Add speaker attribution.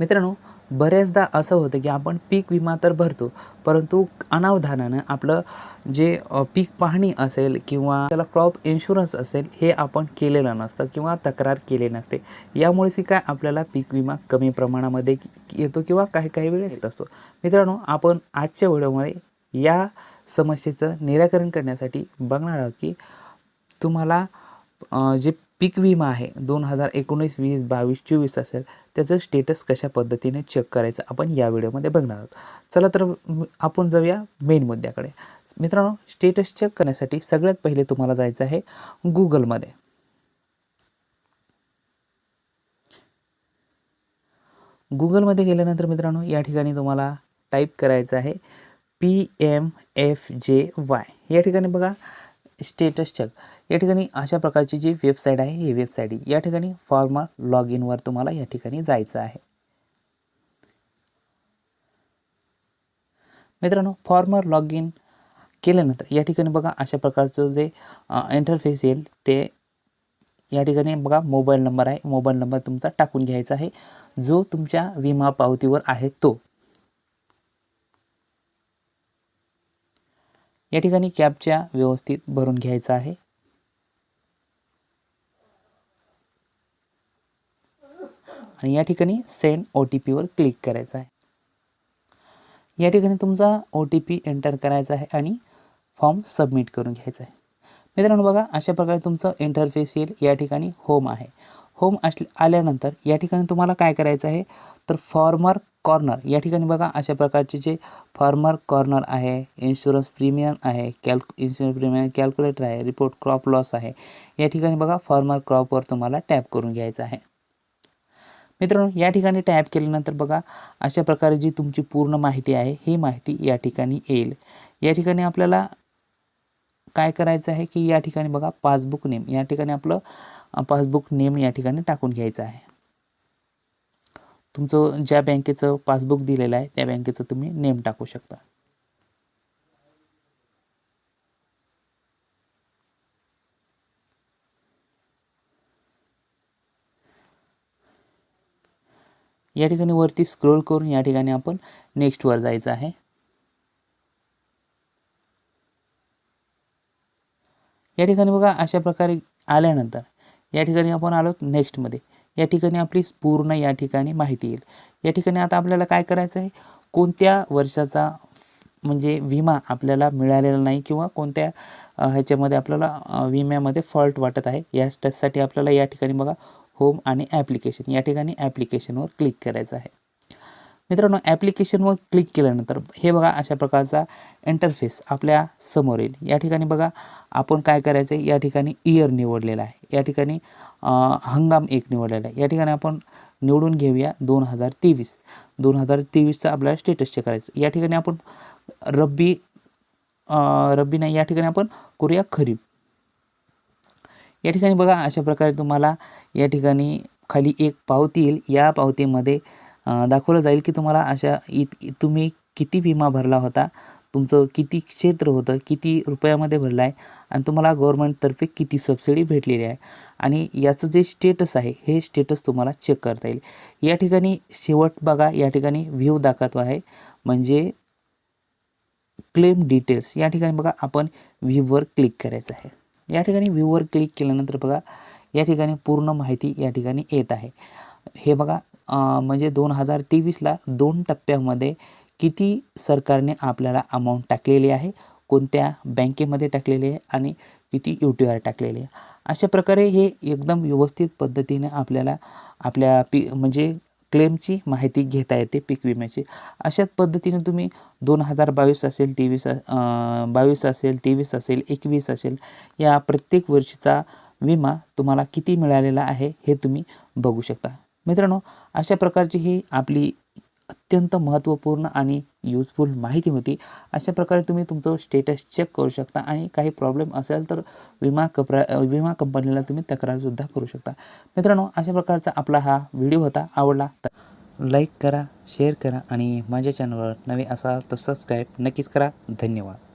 Speaker 1: मित्रांनो बऱ्याचदा असं होतं की आपण पीक विमा तर भरतो परंतु अनावधानानं आपलं जे पीक पाहणी असेल किंवा त्याला क्रॉप इन्शुरन्स असेल हे आपण केलेलं नसतं किंवा तक्रार केली नसते. यामुळेच काय आपल्याला पीक विमा कमी प्रमाणामध्ये येतो किंवा काही काही वेळेस येत असतो. मित्रांनो आपण आजच्या व्हिडिओमध्ये या समस्येचं निराकरण करण्यासाठी बघणार आहोत की तुम्हाला जे पीक विमा आहे. दोन हजार एकोणीस वीस बावीस चोवीस असेल त्याचं स्टेटस कशा पद्धतीने चेक करायचं आपण या व्हिडिओमध्ये बघणार आहोत. चला तर आपण जाऊया मेन मुद्द्याकडे. मित्रांनो स्टेटस चेक करण्यासाठी सगळ्यात पहिले तुम्हाला जायचं आहे गुगलमध्ये गुगलमध्ये गेल्यानंतर मित्रांनो या ठिकाणी तुम्हाला टाईप करायचं आहे P M F J Y या ठिकाणी बघा स्टेटस चेक या ठिकाणी अशा प्रकारची जी वेबसाईट आहे ही वेबसाईट या ठिकाणी फॉर्मर लॉग इनवर तुम्हाला या ठिकाणी जायचं आहे. मित्रांनो फॉर्मर लॉग इन केल्यानंतर या ठिकाणी बघा अशा प्रकारचं जे इंटरफेस येईल ते या ठिकाणी बघा मोबाईल नंबर आहे. मोबाईल नंबर तुमचा टाकून घ्यायचा आहे. जो तुमच्या विमा पावतीवर आहे तो. या ठिकाणी कॅबच्या व्यवस्थित भरून घ्यायचा आहे. आणि या ठिकाणी सेंड ओ टी पीवर क्लिक करायचं आहे. या ठिकाणी तुमचा ओ टी पी एंटर करायचा आहे आणि फॉर्म सबमिट करून घ्यायचा आहे. मित्रांनो बघा अशा प्रकारे तुमचं इंटरफेस येईल या ठिकाणी होम आहे. होम असले आल्यानंतर या ठिकाणी तुम्हाला काय करायचं आहे? तर फॉर्मर कॉर्नर. या ठिकाणी बघा अशा प्रकारचे जे फॉर्मर कॉर्नर आहे इन्शुरन्स प्रीमियम आहे कॅल्क इन्शुरन्स प्रीमियम कॅल्क्युलेटर आहे रिपोर्ट क्रॉप लॉस आहे. या ठिकाणी बघा फॉर्मर क्रॉपवर तुम्हाला टॅप करून घ्यायचं आहे. मित्रांनो या ठिकाणी टॅप केल्यानंतर बघा अशा प्रकारे जी तुमची पूर्ण माहिती आहे ही माहिती या ठिकाणी येईल. या ठिकाणी आपल्याला काय करायचं आहे की या ठिकाणी बघा पासबुक नेम या ठिकाणी आपलं पासबुक नेम या ठिकाणी टाकून घ्यायचं आहे. तुमचं ज्या बँकेचं पासबुक दिलेलं आहे त्या बँकेचं तुम्ही नेम टाकू शकता. या ठिकाणी वरती स्क्रोल करून या ठिकाणी आपण नेक्स्टवर जायचं आहे. या ठिकाणी बघा अशा प्रकारे आल्यानंतर या ठिकाणी आपण आलो नेक्स्टमध्ये या ठिकाणी आपली पूर्ण या ठिकाणी माहिती येईल. या ठिकाणी आता आपल्याला काय करायचं आहे? कोणत्या वर्षाचा म्हणजे विमा आपल्याला मिळालेला नाही किंवा कोणत्या ह्याच्यामध्ये आपल्याला विम्यामध्ये फॉल्ट वाटत आहे या त्यासाठी आपल्याला या ठिकाणी बघा होम आणि ॲप्लिकेशन या ठिकाणी ॲप्लिकेशनवर क्लिक करायचं आहे. मित्रांनो ॲप्लिकेशनवर क्लिक केल्यानंतर हे बघा अशा प्रकारचा इंटरफेस आपल्यासमोर येईल. या ठिकाणी बघा आपण काय करायचं आहे या ठिकाणी इयर निवडलेला आहे. या ठिकाणी हंगाम एक निवडलेला आहे. या ठिकाणी आपण निवडून घेऊया दोन हजार तेवीस. दोन हजार तेवीसचा आपल्याला स्टेटस चेक करायचं या ठिकाणी आपण रब्बी रब्बी नाही या ठिकाणी आपण करूया खरीप. या ठिकाणी बघा अशा प्रकारे तुम्हाला या ठिकाणी खाली एक पावती येईल. या पावतीमध्ये दाखवलं जाईल की तुम्हाला अशा इत इ- तुम्ही किती विमा भरला होता तुमचं किती क्षेत्र होतं किती रुपयामध्ये भरलं आहे आणि तुम्हाला गव्हर्मेंटतर्फे किती सबसिडी भेटलेली आहे. आणि याचं जे स्टेटस आहे हे स्टेटस तुम्हाला चेक करता येईल. या ठिकाणी शेवट बघा या ठिकाणी व्ह्यू दाखवतो आहे. म्हणजे क्लेम डिटेल्स या ठिकाणी बघा आपण व्ह्यूवर क्लिक करायचं आहे. या ठिकाणी व्ह्यूवर क्लिक केल्यानंतर बघा या ठिकाणी पूर्ण माहिती या ठिकाणी येत आहे. हे बघा म्हणजे दोन हजार तेवीसला दोन टप्प्यामध्ये किती सरकारने आपल्याला अमाऊंट टाकलेली आहे कोणत्या बँकेमध्ये टाकलेली आहे आणि किती यू टी आर टाकलेली आहे. अशा प्रकारे हे एकदम व्यवस्थित पद्धतीने आपल्याला आपल्या पी म्हणजे क्लेमची माहिती घेता येते पीक विम्याची. अशाच पद्धतीने तुम्ही दोन हजार बावीस असेल तेवीस बावीस असेल तेवीस असेल एकवीस असेल या प्रत्येक वर्षीचा विमा तुम्हाला किती मिळालेला आहे हे तुम्ही बघू शकता. मित्रांनो अशा प्रकारची ही आपली अत्यंत महत्त्वपूर्ण आणि यूजफुल माहिती होती. अशा प्रकारे तुम्ही तुमचं स्टेटस चेक करू शकता आणि काही प्रॉब्लेम असेल तर विमा कपरा विमा कंपनीला तुम्ही तक्रारसुद्धा करू शकता. मित्रांनो अशा प्रकारचा आपला हा व्हिडिओ होता. आवडला तर लाईक करा शेअर करा आणि माझ्या चॅनलवर नवे असाल तर सबस्क्राईब नक्कीच करा. धन्यवाद.